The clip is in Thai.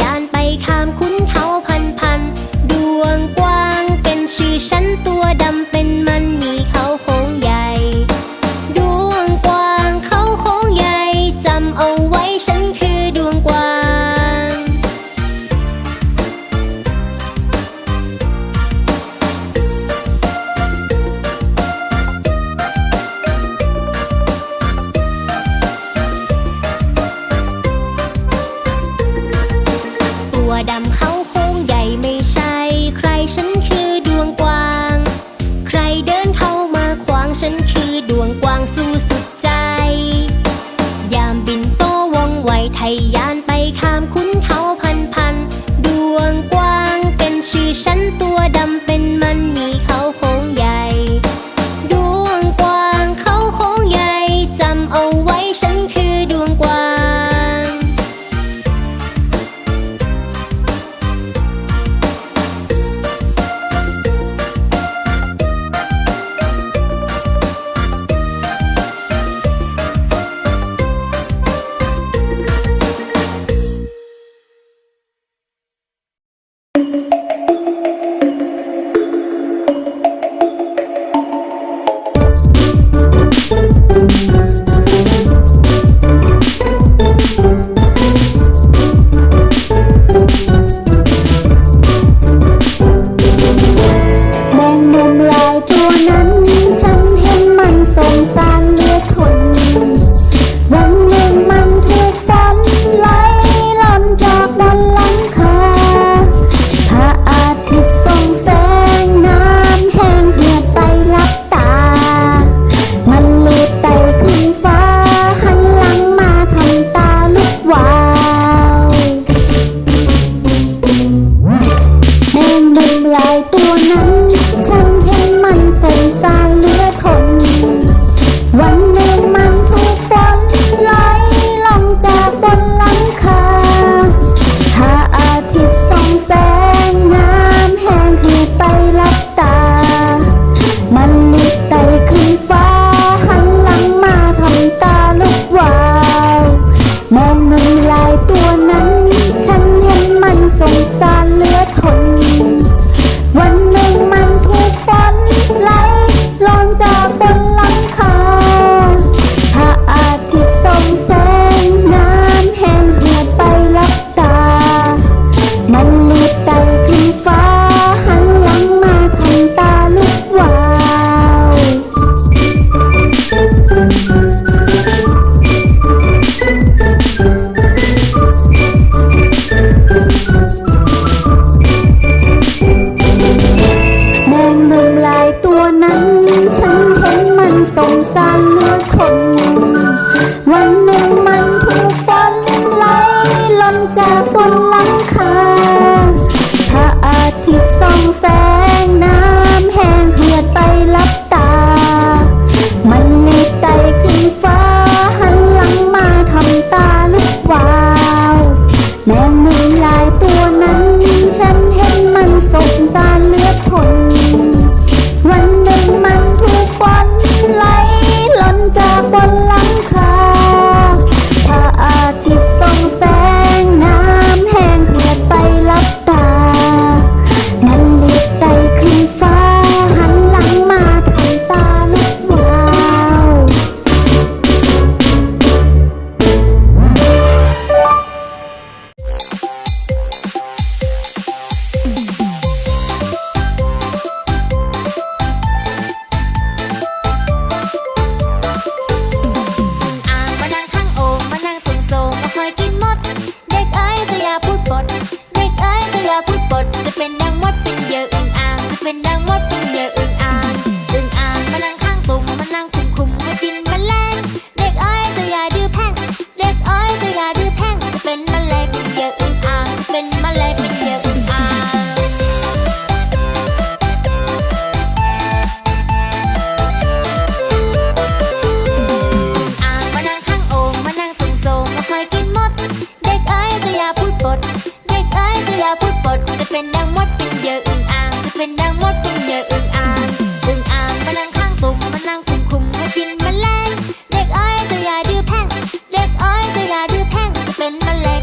ยานไปข้ามคุ้นเขาพันพัดวงกว้างเป็นชื่อฉันตัวดำเป็นมันมีเขาโค้งใหญ่ ดวงกว้างเขาโค้งใหญ่จำเอา เยอะอึ่งอ่างจะเป็นดังมดเป็นเยอะอึ่งอ่างอึ่งอ่างมันนั่งข้างตุ่มมันนั่งคุมคุมให้กินแมลงเด็กอ้อยตัวอย่าดื้อแพ่งเด็กอ้อยตัวอย่าดื้อแพ่งจะเป็นแมลง